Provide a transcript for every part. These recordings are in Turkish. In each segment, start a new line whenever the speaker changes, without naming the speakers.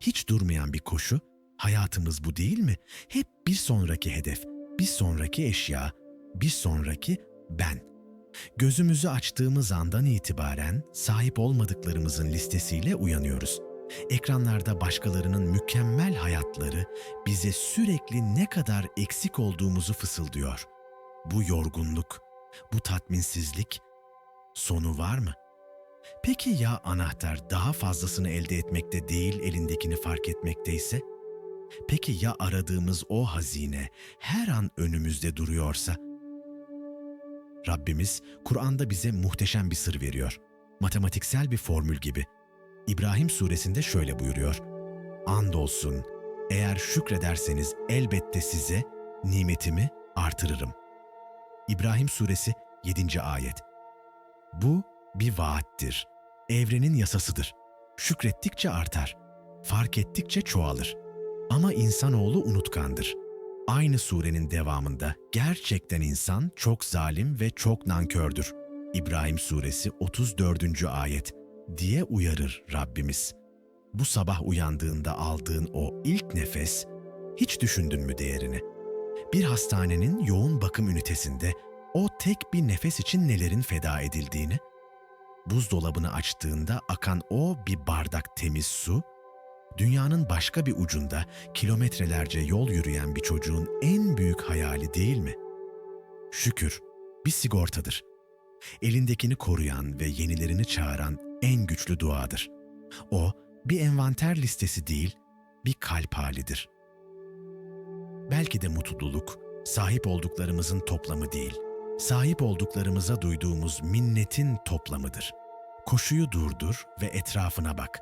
Hiç durmayan bir koşu. Hayatımız bu değil mi? Hep bir sonraki hedef, bir sonraki eşya, bir sonraki ben. Gözümüzü açtığımız andan itibaren sahip olmadıklarımızın listesiyle uyanıyoruz. Ekranlarda başkalarının mükemmel hayatları bize sürekli ne kadar eksik olduğumuzu fısıldıyor. Bu yorgunluk, bu tatminsizlik sonu var mı? Peki ya anahtar daha fazlasını elde etmekte değil elindekini fark etmekteyse? Peki ya aradığımız o hazine her an önümüzde duruyorsa? Rabbimiz Kur'an'da bize muhteşem bir sır veriyor. Matematiksel bir formül gibi. İbrahim suresinde şöyle buyuruyor. Andolsun eğer şükrederseniz elbette size nimetimi artırırım. İbrahim suresi 7. ayet. Bu bir vaattir. Evrenin yasasıdır. Şükrettikçe artar. Fark ettikçe çoğalır. Ama insanoğlu unutkandır. Aynı surenin devamında gerçekten insan çok zalim ve çok nankördür. İbrahim suresi 34. ayet diye uyarır Rabbimiz. Bu sabah uyandığında aldığın o ilk nefes hiç düşündün mü değerini? Bir hastanenin yoğun bakım ünitesinde o tek bir nefes için nelerin feda edildiğini, buzdolabını açtığında akan o bir bardak temiz su, dünyanın başka bir ucunda kilometrelerce yol yürüyen bir çocuğun en büyük hayali değil mi? Şükür bir sigortadır. Elindekini koruyan ve yenilerini çağıran en güçlü duadır. O bir envanter listesi değil, bir kalp halidir. Belki de mutluluk sahip olduklarımızın toplamı değil, sahip olduklarımıza duyduğumuz minnetin toplamıdır. Koşuyu durdur ve etrafına bak.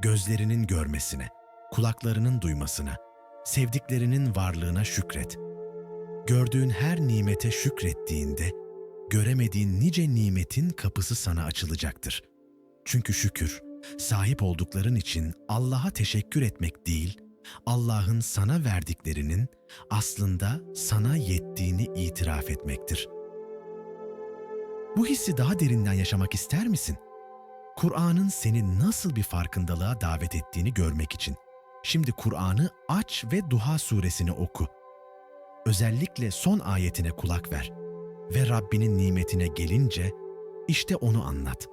Gözlerinin görmesine, kulaklarının duymasına, sevdiklerinin varlığına şükret. Gördüğün her nimete şükrettiğinde, göremediğin nice nimetin kapısı sana açılacaktır. Çünkü şükür, sahip oldukların için Allah'a teşekkür etmek değil, Allah'ın sana verdiklerinin aslında sana yettiğini itiraf etmektir. Bu hissi daha derinden yaşamak ister misin? Kur'an'ın seni nasıl bir farkındalığa davet ettiğini görmek için. Şimdi Kur'an'ı aç ve Duha suresini oku. Özellikle son ayetine kulak ver ve Rabbinin nimetine gelince işte onu anlat.